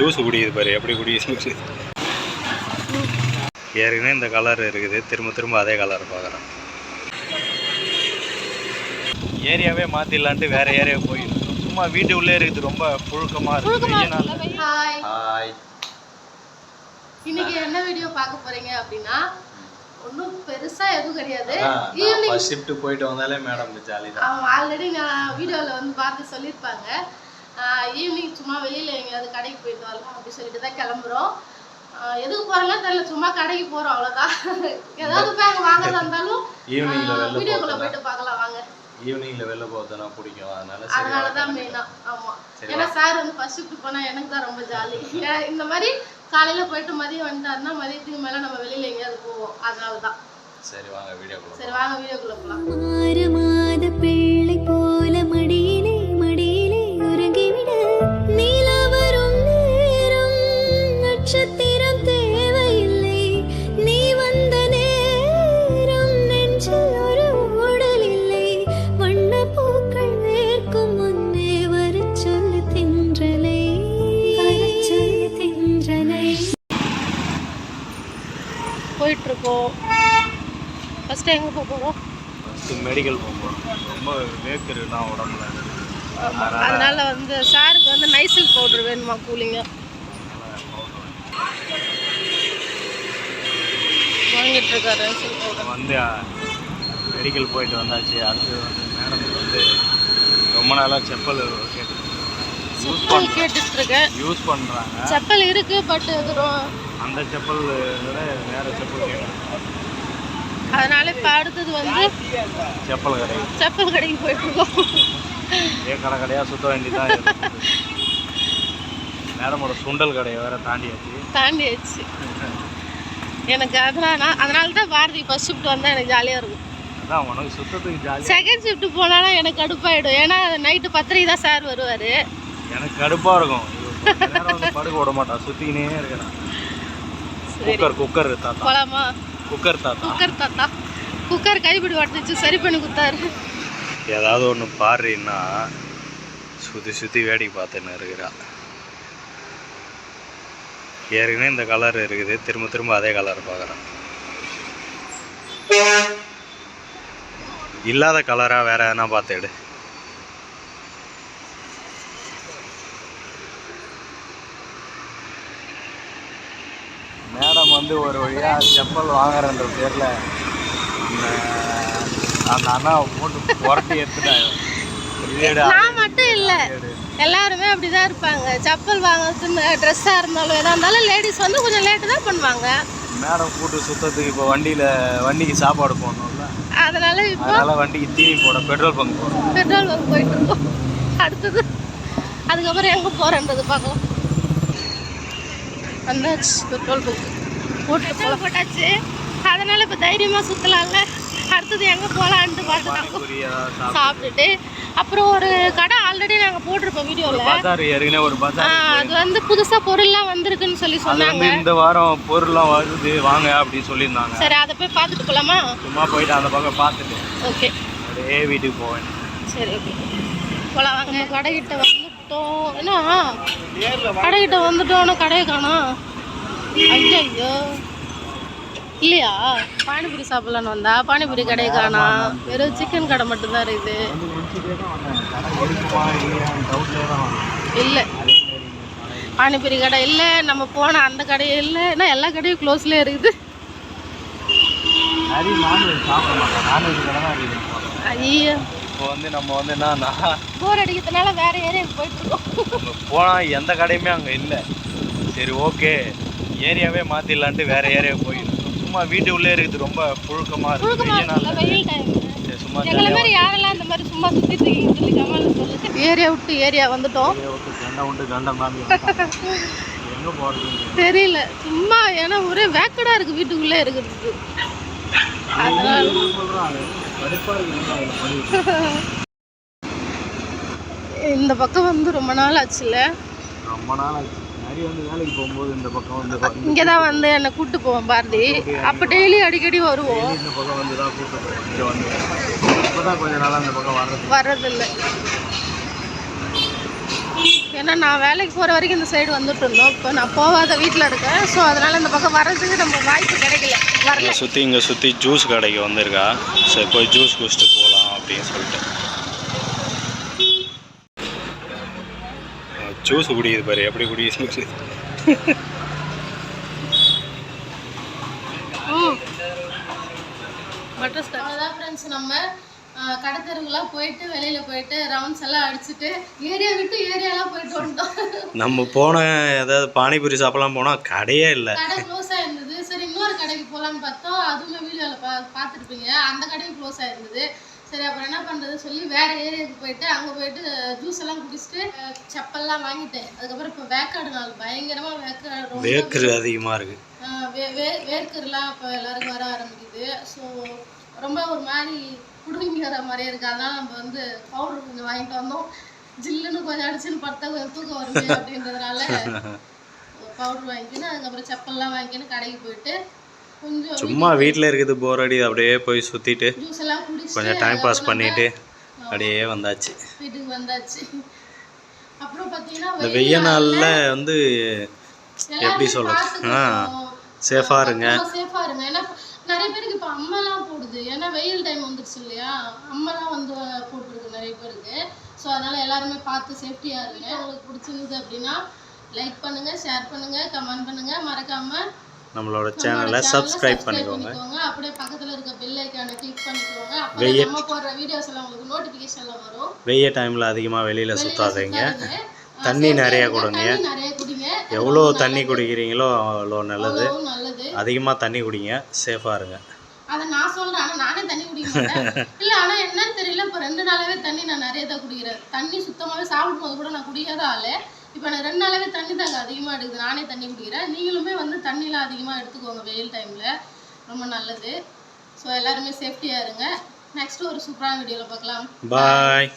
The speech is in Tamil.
ஜூஸ் குடிக்குது பாரு எப்படி குடிக்குது ஏற்கனவே இந்த கலர் இருக்குது. திரும்ப திரும்ப அதே கலர் பார்க்குறேன். ஏரியாவே மாற்றிடலான்ட்டு வேற ஏரியா போயிருக்கோம் சும்மா வீட்டு உள்ளே இருக்குது. ரொம்ப புழுக்கமாக இருக்குது. ஹாய் ஹாய் இன்னைக்கு என்ன வீடியோ பார்க்க போறீங்க அப்படின்னா ஒன்றும் பெருசா எதுவும் கிடையாது. ஈவினிங் ஷிஃப்ட் போயிட்டு வந்தாலே மேடம் ஜாலி தான் ஆல்ரெடி நான் வீடியோவில் வந்து பார்த்து சொல்லியிருப்பாங்க. ஈவினிங் சும்மா வெளியில் எங்கேயாவது கடைக்கு போயிட்டு வரலாம் அப்படி சொல்லிட்டு தான் கிளம்புறோம். எதுக்கு போகிறோம்னா தெரியல சும்மா கடைக்கு போகிறோம் அவ்வளோதான் ஏதாவது போய் அங்கே வாங்குறதா இருந்தாலும் வீடியோக்குள்ளே போயிட்டு பார்க்கலாம் வாங்க. ஈவினிங்ல வெளில போகிறதுனா பிடிக்கும். அதனால சரி அதனால தான் ஆமாம் சரி ஏன்னா சார் வந்து ஃபர்ஸ்ட் ஷிஃப்ட் போனால் எனக்கு தான் ரொம்ப ஜாலி இந்த மாதிரி காலையில் போயிட்டு மதியம் வந்துட்டாருன்னா மதியத்துக்கு மேலே நம்ம வெளியில் எங்கேயாவது போவோம். அதனால தான் சரி வாங்க வீடியோ சரி வாங்க வீடியோக்குள்ளே போகலாம் போயிட்டுருக்கோம் ஃபஸ்ட்டு எங்கே போக போகிறோம் ஃபஸ்ட்டு மெடிக்கல் போகும்போது ரொம்ப வேக்குருன்னா உடம்புல அதனால வந்து சாருக்கு வந்து நைசில் பவுடர் வேணுமா கூலிங்க வாங்கிட்டு இருக்காரு நைசில் பவுடர் வந்து மெடிக்கல் போயிட்டு வந்தாச்சு. அடுத்து வந்து மேடம்க்கு வந்து ரொம்ப நாளாக செப்பல் கேட்டு யூஸ் பண்ண கேட்டுட்டு இருக்கேன். யூஸ் பண்ணுறாங்க செப்பல் இருக்கு பட் இது அந்த செப்பல் விட வேற செப்பல் கேட்குறாங்க அதனால இப்போ அடுத்தது வந்து செப்பல் கடை செப்பல் கடைக்கு போயிட்டு இருக்கோம் ஏ கடை கடையாக சுத்த வேண்டியதான் மேடமோட சுண்டல் கடையை வேற தாண்டியாச்சு. தாண்டியாச்சு. எனக்கு அதனால அதனால தான் பாரதி ஃபர்ஸ்ட் ஷிஃப்ட் வந்தால் எனக்கு ஜாலியாக இருக்கும். அதான் உனக்கு சுத்தத்துக்கு ஜாலி செகண்ட் ஷிஃப்ட் போனாலும் எனக்கு கடுப்பாயிடும். ஏன்னா நைட்டு பத்தரைக்கு தான் சார் வருவார். எனக்கு கடுப்பாக இருக்கும். படுக்க விட மாட்டான் சுற்றிக்கினே இருக்கிறான். குக்கர் குக்கர் தாத்தா. போலாமா? குக்கர் தாத்தா. குக்கர் தாத்தா. குக்கர் கைப்பிடி உடச்சிச்சு சரி பண்ணி கொடுத்தாரு. ஏதாவது ஒன்று பாடுறீன்னா சுற்றி சுற்றி வேடிக்கை பார்த்துன்னு இருக்கிறா. ஏற்கனவே இந்த கலர் இருக்குது திரும்ப திரும்ப அதே கலர் பார்க்குறேன். இல்லாத கலராக வேற எதனா பார்த்து எடு மேடம் வந்து ஒரு வழியாக செப்பல் வாங்குறன்ற பேரில் அந்த அந்த அண்ணா போட்டு புரட்டி எடுத்துட்டாங்க நான் மட்டும் இல்லை. எல்லாருமே அப்படிதான் இருப்பாங்க. செப்பல் வாங்குறதுன்னு ட்ரெஸ்ஸாக இருந்தாலும் எதாக இருந்தாலும் லேடிஸ் வந்து கொஞ்சம் லேட்டு தான் பண்ணுவாங்க. மேடம் கூட்டு சுத்தத்துக்கு இப்போ வண்டியில் வண்டிக்கு சாப்பாடு போடணும்ல. அதனால இப்போ அதனால வண்டிக்கு தீனி போட பெட்ரோல் பங்க் போடணும் பெட்ரோல் பங்க் போயிட்டு இருக்கோம். அடுத்தது அதுக்கப்புறம் எங்கே போகிறேன்றது பார்க்கலாம். வந்தாச்சு பெட்ரோல் பங்க். போல போட்டாச்சு. அதனால இப்போ தைரியமாக சுற்றலாம்ல அடுத்தது எங்கே போகலான்ட்டு சாப்பிட்டு. சாப்பிட்டுட்டு அப்புறம் ஒரு கடை ஆல்ரெடி நாங்கள் போட்டிருப்போம் வீடியோவில் ஒரு அது வந்து புதுசாக பொருள்லாம் வந்திருக்குன்னு சொல்லி சொன்னாங்க. இந்த வாரம் பொருள்லாம் வருது வாங்க அப்படின்னு சொல்லியிருந்தாங்க. சரி அதை போய் பார்த்துட்டு போகலாமா சும்மா போயிட்டு அந்த பக்கம் பார்த்துட்டு. ஓகே. அப்படியே வீட்டுக்கு போவேன். சரி ஓகே. போகலாம் வாங்க. கடைக்கிட்ட வந்துட்டோம். என்ன? கடைக்கிட்ட வந்துட்டோம் கடையை காணோம். ஐயோ இல்லையா? பானிபூரி சாப்பிடலான்னு வந்தா பானிபூரி கடையை காணோம் வெறும் சிக்கன் கடை மட்டும்தான் இருக்குது இல்லை. பானிபூரி கடை இல்லை நம்ம போன அந்த கடையும் இல்லை. ஏன்னா எல்லா கடையும் க்ளோஸ்லேயே இருக்குது. ஐயோ இப்போ வந்து நம்ம வந்து என்னன்னா போர் அடிக்கிறதுனால வேற ஏரியாவுக்கு போயிட்டு இருக்கோம். போனால் எந்த கடையுமே அங்கே இல்லை. சரி ஓகே ஏரியாவே மாற்றிடலான்ட்டு வேற ஏரியா போயிருக்கோம் சும்மா வீட்டு உள்ளே இருக்குது ரொம்ப புழுக்கமாக இருக்குது. சும்மா யாரெல்லாம் இந்த மாதிரி சும்மா சுத்திட்டு இருக்கீங்கன்னு சொல்லி ஏரியா விட்டு ஏரியா வந்துட்டோம். தெரியல. சும்மா ஏன்னா ஒரே வேக்கடா இருக்கு வீட்டுக்குள்ளே இருக்குது இந்த பக்கம் வந்து ரொம்ப நாள் ஆச்சுல்ல? ரொம்ப நாள் ஆச்சு. நிறைய வந்து வேலைக்கு போகும்போது இந்த பக்கம் வந்து இங்கே தான் வந்து என்னை கூட்டு போவோம் பாரதி. அப்போ டெய்லி அடிக்கடி வருவோம். கூப்பிட்டு வர்றதில்ல. ஏன்னா நான் வேலைக்கு போகிற வரைக்கும் இந்த சைடு வந்துட்டு இருந்தோம். இப்போ நான் போகாத வீட்டில் இருக்கேன். ஸோ அதனால் இந்த பக்கம் வர்றதுக்கு நம்ம வாய்ப்பு கிடைக்கல. வரல. சுற்றி இங்கே சுற்றி ஜூஸ் கடைக்கு வந்திருக்கா. சரி போய் ஜூஸ் குடிச்சிட்டு போகலாம் அப்படின்னு சொல்லிட்டு. ஜூஸ் குடிக்குது பாரு எப்படி குடிக்குது அதான் ஃப்ரெண்ட்ஸ் நம்ம கடத்தருவுலாம் போயிட்டு வெளியில் போயிட்டு ரவுண்ட்ஸ் எல்லாம் அடிச்சுட்டு ஏரியா விட்டு ஏரியாலாம் போயிட்டு வந்துட்டோம். நம்ம போன ஏதாவது பானிபூரி சாப்பிடலாம் போனால் கடையே இல்லை. கடை க்ளோஸ் ஆயிருந்தது. சரி இன்னொரு கடைக்கு போகலான்னு பார்த்தோம். அதுவுமே வீடியோவில் பா பார்த்துருப்பீங்க. அந்த கடையும் க்ளோஸ் ஆயிருந்தது. சரி அப்புறம் என்ன பண்ணுறது சொல்லி வேற ஏரியாவுக்கு போயிட்டு அங்கே போயிட்டு ஜூஸ் எல்லாம் குடிச்சிட்டு செப்பல்லாம் வாங்கிட்டேன். அதுக்கப்புறம் இப்போ வேக்காடு நாள் பயங்கரமாக வேக்காடு ரொம்ப வேர்க்கரு அதிகமாக இருக்குது வே- வேர்க்கர்லாம் இப்போ எல்லாருக்கும் வர ஆரம்பிக்குது. ஸோ ரொம்ப ஒரு மாதிரி குடுங்கி வர மாதிரியே இருக்குது அதனால நம்ம வந்து பவுடர் கொஞ்சம் வாங்கிட்டு வந்தோம். ஜில்லுன்னு கொஞ்சம் அடிச்சுன்னு படுத்தா கொஞ்சம் தூக்கம் வருமே அப்படின்றதுனால பவுடர் வாங்கிக்கின்னு அதுக்கப்புறம் செப்பல்லாம் வாங்கிக்கின்னு கடைக்கு போயிட்டு சும்மா வீட்டில் இருக்குது போர் அடி அப்படியே போய் சுற்றிட்டு கொஞ்சம் டைம் பாஸ் பண்ணிட்டு அப்படியே வந்தாச்சு. இந்த வெய்ய நாளில் வந்து எப்படி சொல்றது? ஆ, ஆ இருங்க. சேஃபா இருங்க. ஏன்னா நிறைய பேருக்கு இப்போ அம்மெல்லாம் போடுது. ஏன்னா வெயில் டைம் வந்துருச்சு இல்லையா? அம்மெல்லாம் வந்து போட்டுருக்கு நிறைய பேருக்கு. ஸோ அதனால எல்லாருமே பார்த்து சேஃப்டியா இருங்க. உங்களுக்கு பிடிச்சிருந்தது அப்படின்னா லைக் பண்ணுங்க ஷேர் பண்ணுங்க கமெண்ட் பண்ணுங்க. மறக்காம நம்மளோட சேனலை சப்ஸ்கிரைப் பண்ணிக்கோங்க. அப்படியே பக்கத்துல இருக்க பெல் ஐக்கானை கிளிக் பண்ணிக்கோங்க. அப்போ வெய்ய- நம்ம போடுற வீடியோஸ் எல்லாம் உங்களுக்கு நோட்டிஃபிகேஷன்ல வரும். வெய்ய டைமில் அதிகமாக வெளியில் சுற்றாதீங்க சுத்தாதீங்க. தண்ணி நிறைய. கொடுங்க. எவ்வளோ தண்ணி குடிக்கிறீங்களோ அவ்வளோ நல்லது. அதிகமாக தண்ணி குடிங்க. சேஃபாக இருங்க. அதை நான் சொல்றேன். ஆனா நானே தண்ணி குடிக்க மாட்டேன். இல்ல ஆனா என்னன்னு தெரியல. இப்ப ரெண்டு நாளாவே தண்ணி நான் நிறைய தான் குடிக்கிறேன். தண்ணி சுத்தமாவே சாப்பிடும்போது கூட நான் குடிக்காத ஆளு. இப்ப நான் ரெண்டு நாளாவே தண்ணி தாங்க அதிகமா எடுக்குது. நானே தண்ணி குடிக்கிறேன். நீங்களுமே வந்து தண்ணிலாம் அதிகமா எடுத்துக்கோங்க வெயில் டைம்ல ரொம்ப நல்லது. ஸோ எல்லாருமே சேஃப்டியா இருங்க. நெக்ஸ்ட் ஒரு சூப்பரான வீடியோவில் பார்க்கலாம் பாய்